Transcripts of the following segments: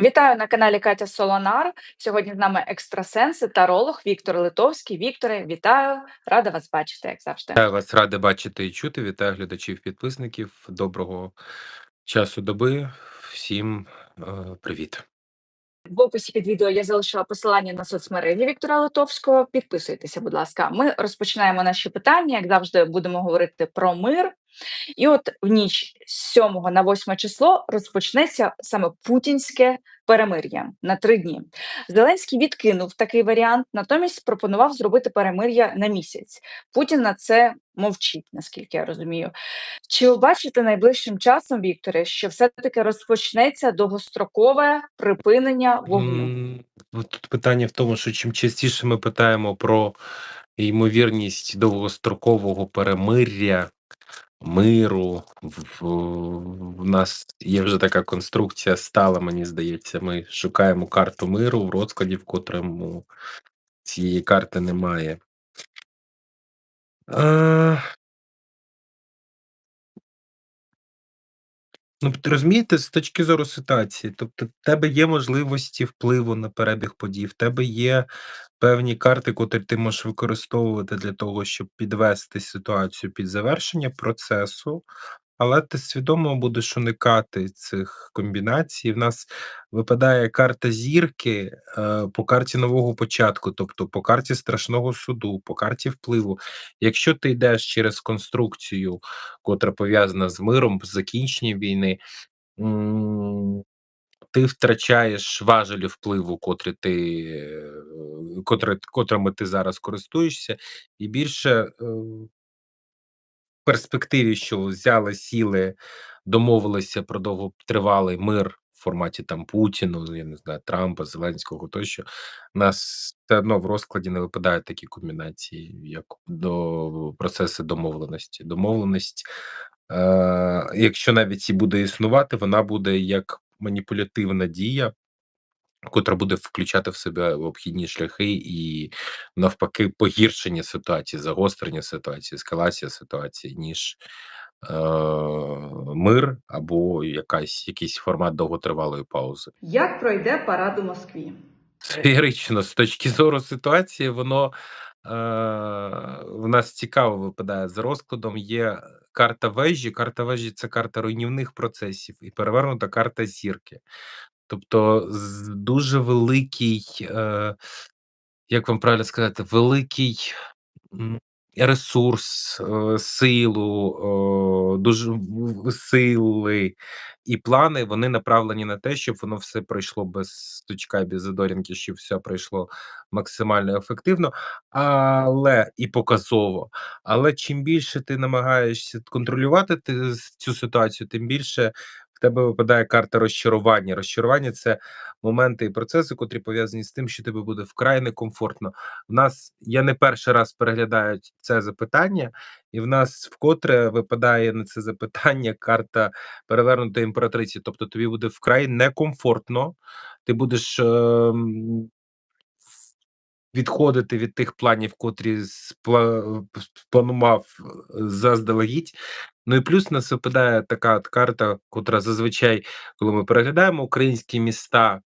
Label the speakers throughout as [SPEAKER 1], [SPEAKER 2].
[SPEAKER 1] Вітаю на каналі Катя Солонар. Сьогодні з нами екстрасенс і таролог Віктор Литовський. Вікторе, вітаю! Рада вас бачити, як завжди.
[SPEAKER 2] Вітаю вас, радий бачити і чути. Вітаю глядачів, підписників. Доброго часу доби. Всім е, привіт.
[SPEAKER 1] В описі під відео я залишила посилання на соцмережі Віктора Литовського. Підписуйтеся, будь ласка. Ми розпочинаємо наші питання. Як завжди, будемо говорити про мир. І от в ніч з 7 на 8 число розпочнеться саме путінське перемир'я на три дні. Зеленський відкинув такий варіант, натомість пропонував зробити перемир'я на місяць. Путін на це мовчить, наскільки я розумію. Чи бачите найближчим часом, Вікторе, що все-таки розпочнеться довгострокове припинення вогню?
[SPEAKER 2] Ну, Тут питання в тому, що чим частіше ми питаємо про ймовірність довгострокового перемир'я, миру, в, в, нас є вже така конструкція стала, мені здається. Ми шукаємо карту миру в розкладі, в котрому цієї карти немає. Е, Ну, розумієте, з точки зору ситуації, тобто в тебе є можливості впливу на перебіг подій, в тебе є певні карти, котрі ти можеш використовувати для того, щоб підвести ситуацію під завершення процесу, але ти свідомо будеш уникати цих комбінацій. В нас випадає карта зірки е, по карті нового початку, тобто по карті страшного суду, по карті впливу. Якщо ти йдеш через конструкцію, котра пов'язана з миром, з закінченням війни. Ти втрачаєш важелі впливу, котрі ти, е, котрими ти зараз користуєшся, і більше е, перспективі, що взяли, сіли, домовилися про довготривалий мир в форматі там Путіну, я не знаю, Трампа, Зеленського тощо, нас все одно в розкладі не випадають такі комбінації, як до процеси домовленості. Домовленість, е, якщо навіть і буде існувати, вона буде як маніпулятивна дія. Котра буде включати в себе обхідні шляхи і навпаки погіршення ситуації, загострення ситуації, ескалація ситуації, ніж е, мир або якась якийсь формат довготривалої паузи.
[SPEAKER 1] Як пройде парад у Москві?
[SPEAKER 2] Феєрично, з точки зору ситуації, воно е, в нас цікаво випадає за розкладом. Є карта вежі. Карта вежі це карта руйнівних процесів і перевернута карта зірки. Тобто дуже великий, е, як вам правильно сказати, великий ресурс, е, силу, е, дуже сили і плани вони направлені на те, щоб воно все пройшло без стучка, без задорінки, щоб все пройшло максимально ефективно, але і показово. Але чим більше ти намагаєшся контролювати ти цю ситуацію, тим більше в тебе випадає карта розчарування. Розчарування це моменти і процеси, котрі пов'язані з тим, що тебе буде вкрай некомфортно. В нас я не перший раз переглядаю це запитання, і в нас вкотре випадає на це запитання карта перевернутої імператриці. Тобто тобі буде вкрай некомфортно, ти будеш. ем, Відходити від тих планів, котрі спла- спланував е, заздалегідь. Ну і плюс нас випадає така от карта, котра зазвичай, коли ми переглядаємо українські міста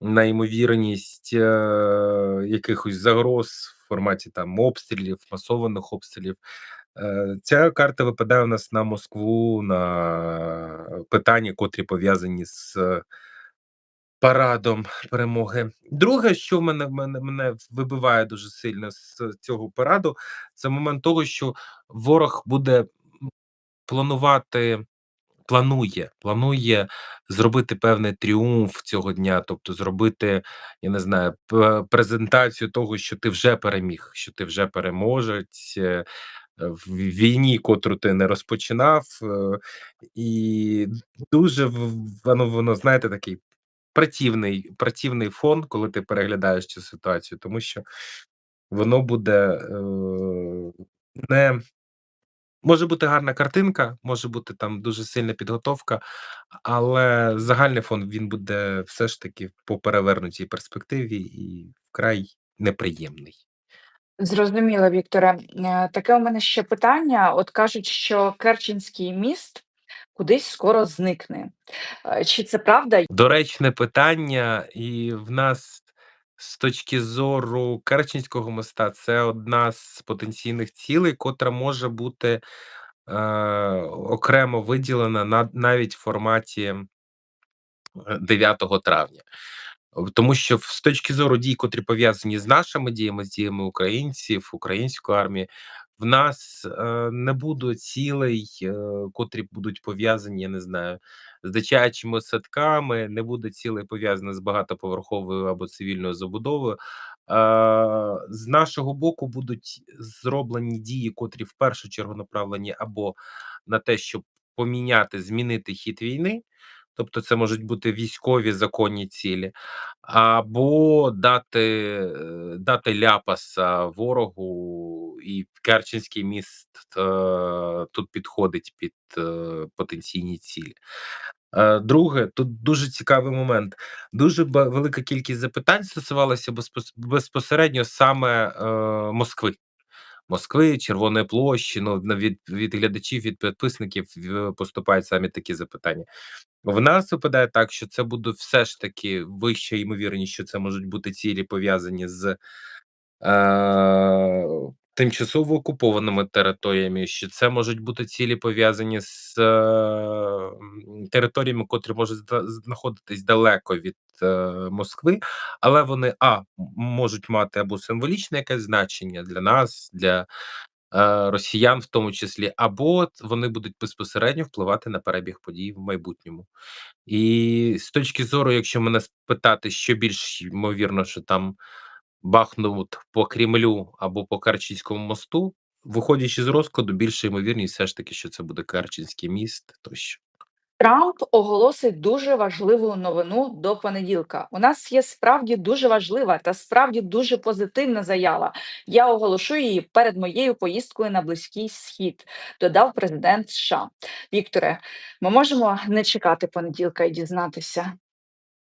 [SPEAKER 2] на ймовірність е, якихось загроз в форматі там обстрілів, масованих обстрілів. Е, ця карта випадає у нас на Москву, на питання, котрі пов'язані з парадом перемоги. Друге, що мене мене мене вибиває дуже сильно з цього параду, це момент того, що ворог буде планувати. Планує, планує зробити певний тріумф цього дня, тобто зробити, я не знаю, презентацію того, що ти вже переміг, що ти вже переможець е, в війні, котру ти не розпочинав, е, і дуже воно воно знаєте такий Противний противний фон, коли ти переглядаєш цю ситуацію, тому що воно буде, е, не може бути гарна картинка, може бути там дуже сильна підготовка, але загальний фон він буде все ж таки по перевернутій перспективі і вкрай неприємний.
[SPEAKER 1] Зрозуміло, Вікторе. Е, Таке у мене ще питання. От кажуть, що Керченський міст кудись скоро зникне. Е, Чи це правда?
[SPEAKER 2] Доречне питання, і в нас з точки зору Керченського моста це одна з потенційних цілей, котра може бути е, окремо виділена на, навіть в форматі е, 9 травня. Тому що в- з точки зору дій, котрі пов'язані з нашими діями, з діями українців, української армії, в нас е, не буде цілей, е, котрі будуть пов'язані, я не знаю, з дитячими садками, не буде цілей пов'язаних з багатоповерховою або цивільною забудовою. Е, з нашого боку будуть зроблені дії, котрі в першу чергу направлені або на те, щоб поміняти, змінити хід війни. Тобто це можуть бути військові законні цілі, або дати, е, дати ляпаса ворогу, і Керченський міст е, тут підходить під е, потенційні цілі. Е, Друге, тут дуже цікавий момент. Дуже велика кількість запитань стосувалася безпосередньо саме е, Москви. Москви, Червоної площі. Ну від, від глядачів, від підписників поступають самі такі запитання. В нас випадає так, що це буде все ж таки вища ймовірність, що це можуть бути цілі пов'язані з е, тимчасово окупованими територіями, що це можуть бути цілі пов'язані з е, територіями, котрі можуть знаходитись далеко від е, Москви, але вони а можуть мати або символічне якесь значення для нас, для росіян, в тому числі, або вони будуть безпосередньо впливати на перебіг подій в майбутньому. І з точки зору, якщо мене спитати, що більш ймовірно, що там бахнуть по Кремлю або по Карчинському мосту, виходячи з розкладу, більше ймовірність все ж таки, що це буде Карчинський міст тощо.
[SPEAKER 1] Трамп оголосить дуже важливу новину до понеділка. У нас є справді дуже важлива та справді дуже позитивна заява. Я оголошу її перед моєю поїздкою на Близький Схід, додав президент США. Вікторе, ми можемо не чекати понеділка і дізнатися,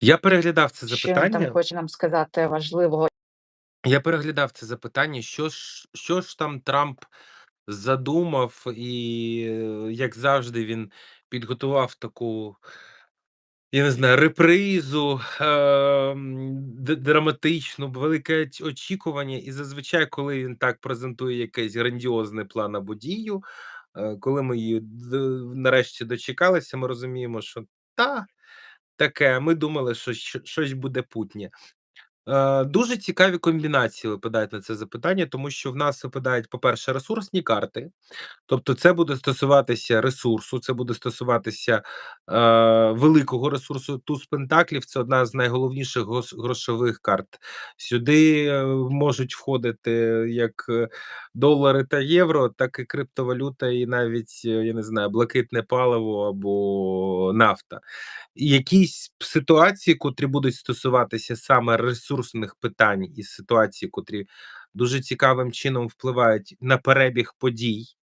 [SPEAKER 2] Я переглядав це
[SPEAKER 1] що він там
[SPEAKER 2] запитання.
[SPEAKER 1] хоче нам сказати важливого.
[SPEAKER 2] Я переглядав це запитання, що ж, що ж там Трамп задумав, і е, як завжди, він підготував таку, я не знаю, репризу д- драматичну, велике очікування. І зазвичай, коли він так презентує якийсь грандіозний план або дію, е, коли ми її нарешті дочекалися, ми розуміємо, що та таке, ми думали, що щось буде путнє. Е, дуже цікаві комбінації випадають на це запитання, тому що в нас випадають, по-перше, ресурсні карти. Тобто, це буде стосуватися ресурсу, це буде стосуватися е, великого ресурсу. Туз пентаклів це одна з найголовніших грошових карт. Сюди е, можуть входити як е, долари та євро, так і криптовалюта, і навіть я не знаю, блакитне паливо або нафта. Якісь ситуації, котрі будуть стосуватися саме ресурсних питань, і ситуації, котрі дуже цікавим чином впливають на перебіг подій.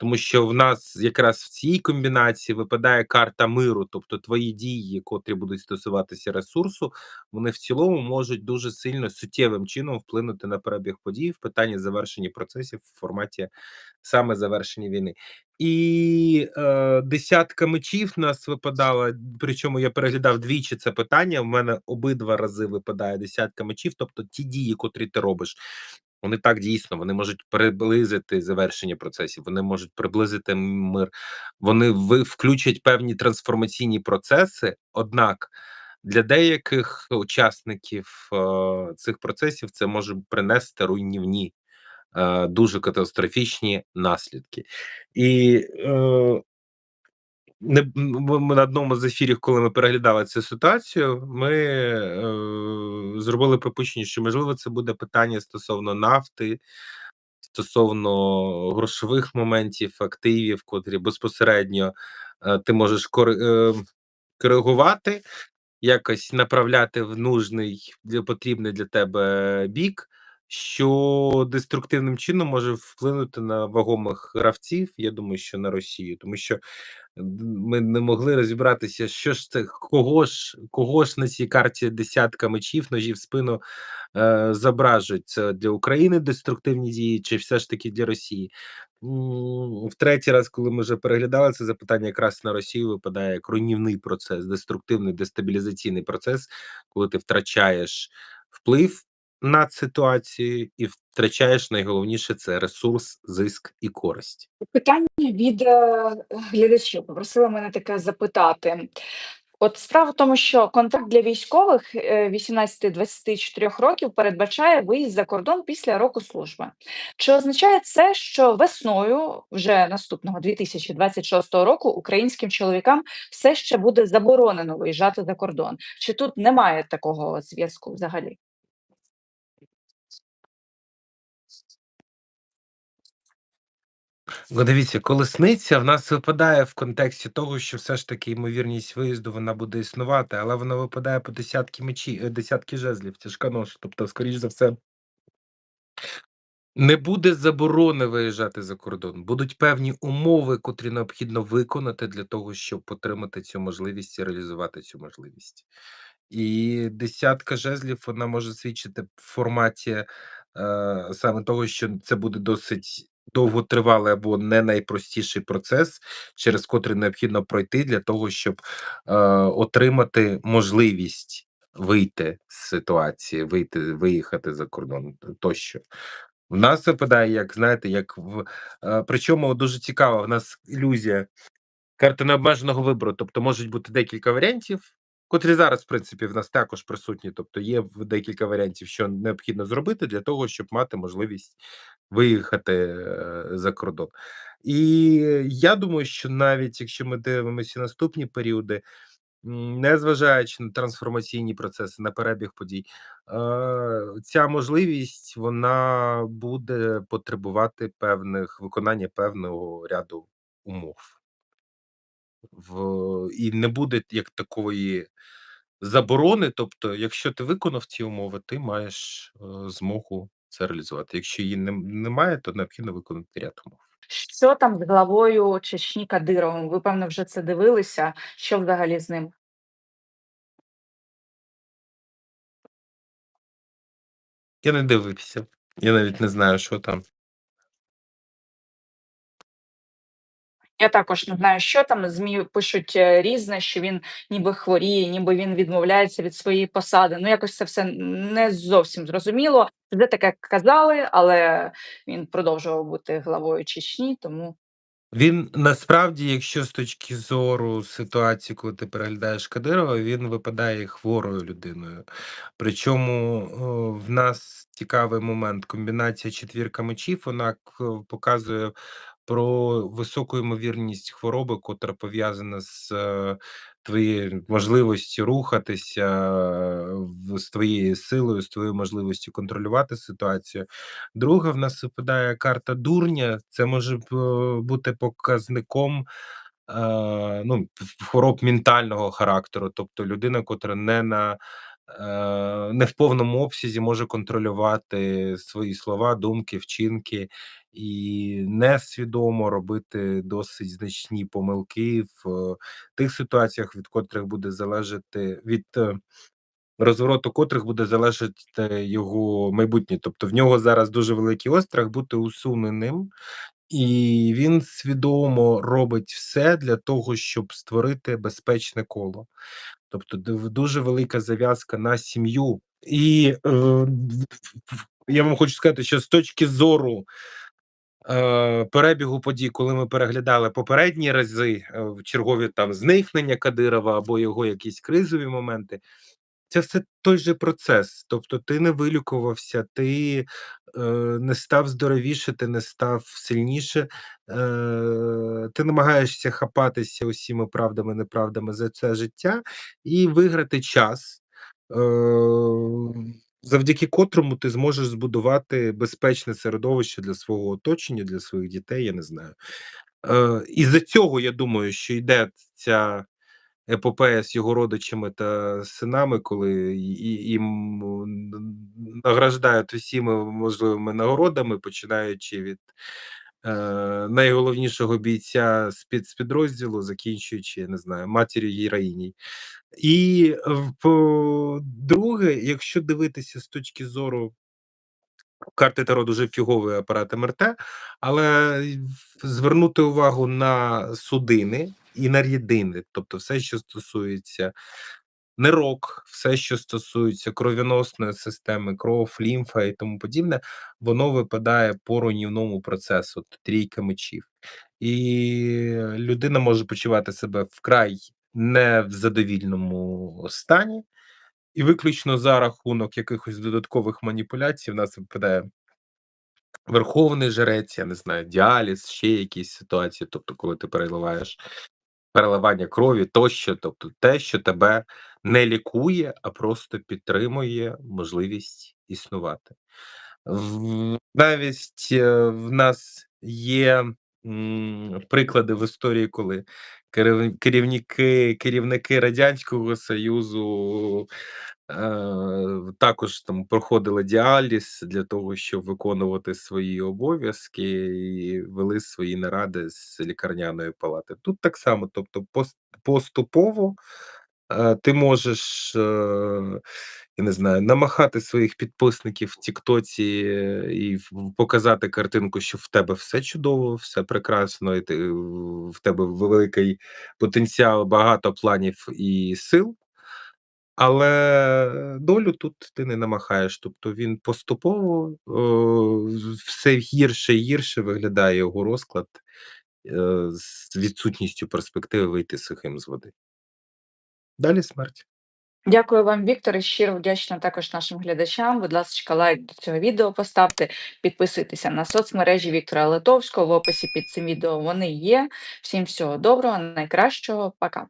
[SPEAKER 2] Тому що в нас якраз в цій комбінації випадає карта миру, тобто твої дії, котрі будуть стосуватися ресурсу, вони в цілому можуть дуже сильно суттєвим чином вплинути на перебіг подій в питанні завершення процесів в форматі саме завершення війни. І е, десятка мечів нас випадала. Причому я переглядав двічі це питання. В мене обидва рази випадає десятка мечів, тобто ті дії, котрі ти робиш. Вони так дійсно вони можуть приблизити завершення процесів, вони можуть приблизити мир, вони включать певні трансформаційні процеси. Однак для деяких учасників е, цих процесів це може принести руйнівні, е, дуже катастрофічні наслідки. І е, не на одному з ефірів, коли ми переглядали цю ситуацію, ми е, зробили припущення, що можливо це буде питання стосовно нафти, стосовно грошових моментів, активів, котрі безпосередньо е, ти можеш кори- е, коригувати, якось направляти в нужний для потрібний для тебе бік. Що деструктивним чином може вплинути на вагомих гравців. Я думаю, що на Росію, тому що ми не могли розібратися, що ж це, кого ж кого ж на цій карті десятка мечів, ножів в спину, е, зображують. Це для України деструктивні дії чи все ж таки для Росії? В третій раз, коли ми вже переглядали це запитання, якраз на Росію випадає як руйнівний процес, деструктивний дестабілізаційний процес, коли ти втрачаєш вплив над ситуацією і втрачаєш найголовніше це ресурс, зиск і користь.
[SPEAKER 1] Питання від, е, глядачів. Попросили мене таке запитати. От справа в тому, що контракт для військових, е, 18-24 років передбачає виїзд за кордон після року служби. Чи означає це, що весною вже наступного 2026 року українським чоловікам все ще буде заборонено виїжджати за кордон? Чи тут немає такого зв'язку взагалі?
[SPEAKER 2] Ну, дивіться, колесниця в нас випадає в контексті того, що все ж таки ймовірність виїзду вона буде існувати, але вона випадає по десятки мечі, е, десятки жезлів, тяжка ноша. Тобто, скоріш за все, не буде заборони виїжджати за кордон. Будуть певні умови, котрі необхідно виконати для того, щоб отримати цю можливість і реалізувати цю можливість. І десятка жезлів вона може свідчити в форматі е, саме того, що це буде досить довготривалий або не найпростіший процес, через котрий необхідно пройти для того, щоб е, отримати можливість вийти з ситуації, вийти, виїхати за кордон тощо. В нас випадає, як знаєте, як в е, причому дуже цікаво, в нас ілюзія карти необмеженого вибору, тобто можуть бути декілька варіантів, котрі зараз, в принципі, в нас також присутні. Тобто є декілька варіантів, що необхідно зробити для того, щоб мати можливість виїхати е, за кордон. І я думаю, що навіть якщо ми дивимося наступні періоди, незважаючи на трансформаційні процеси, на перебіг подій, е, ця можливість вона буде потребувати певних виконання певного ряду умов. В і не буде як такої заборони. Тобто, якщо ти виконав ці умови, ти маєш е, змогу це реалізувати. Якщо її нем- немає, то необхідно виконати ряд умов.
[SPEAKER 1] Що там з главою Чечні Кадировим? Ви, певно, вже це дивилися. Що взагалі з ним?
[SPEAKER 2] Я не дивився. Я навіть не знаю, що там.
[SPEAKER 1] Я також не знаю, що там. ЗМІ пишуть е, різне, що він ніби хворіє, ніби він відмовляється від своєї посади. Ну, якось це все не зовсім зрозуміло. Де таке казали, але він продовжував бути главою Чечні, тому
[SPEAKER 2] Він насправді, якщо з точки зору ситуації, коли ти переглядаєш Кадирова, він випадає хворою людиною. Причому в нас цікавий момент. Комбінація четвірка мечів, вона показує про високу ймовірність хвороби, котра пов'язана з е, твоєю можливістю рухатися, е, з твоєю силою, з твоєю можливістю контролювати ситуацію. Друге, в нас випадає карта дурня. Це може е, бути показником ну, хвороб ментального характеру, тобто людина, котра не на не в повному обсязі може контролювати свої слова, думки, вчинки і несвідомо робити досить значні помилки в е, тих ситуаціях, від котрих буде залежати від. е, розвороту котрих буде залежати його майбутнє. Тобто в нього зараз дуже великий острах бути усуненим, і він свідомо робить все для того, щоб створити безпечне коло. Тобто дуже велика зав'язка на сім'ю. І е, я вам хочу сказати, що з точки зору е, перебігу подій, коли ми переглядали попередні рази е, в чергові там зникнення Кадирова або його якісь кризові моменти, це все той же процес. Тобто ти не вилікувався, ти е, не став здоровіше, ти не став сильніше, е, ти намагаєшся хапатися усіма правдами, неправдами за це життя і виграти час, е, завдяки котрому ти зможеш збудувати безпечне середовище для свого оточення, для своїх дітей, я не знаю. Е, І за цього я думаю, що йде ця епопея з його родичами та синами, коли їм награждають усіма можливими нагородами, починаючи від, найголовнішого бійця спецпідрозділу, закінчуючи, я не знаю, матір'ю героїні. І по-друге, якщо дивитися з точки зору карти Таро дуже фіговий апарат МРТ, але звернути увагу на судини і на рідини, тобто все, що стосується нирок, все, що стосується кровоносної системи, кров, лімфа і тому подібне, воно випадає по руйнівному процесу, трійка мечів. І людина може почувати себе вкрай не в задовільному стані, і виключно за рахунок якихось додаткових маніпуляцій в нас випадає верховний жрець, я не знаю, діаліз, ще якісь ситуації, тобто, коли ти переливаєш переливання крові тощо, тобто те, що тебе не лікує, а просто підтримує можливість існувати. Навіть, е, в нас є, приклади в історії, коли керівники керівники Радянського Союзу, також там проходили діаліз для того, щоб виконувати свої обов'язки і вели свої наради з лікарняної палати. Тут так само, тобто поступово, е, ти можеш, е, я не знаю, намахати своїх підписників в "Тіктоці" і показати картинку, що в тебе все чудово, все прекрасно, і ти в тебе великий потенціал, багато планів і сил. Але долю тут ти не намахаєш, тобто він поступово, е, все гірше і гірше виглядає його розклад, е, з відсутністю перспективи вийти сухим з води. Далі смерть.
[SPEAKER 1] Дякую вам, Віктор, і щиро вдячна також нашим глядачам. Будь ласочка, лайк до цього відео поставте, підписуйтеся на соцмережі Віктора Литовського. В описі під цим відео вони є. Всім всього доброго, найкращого, пока.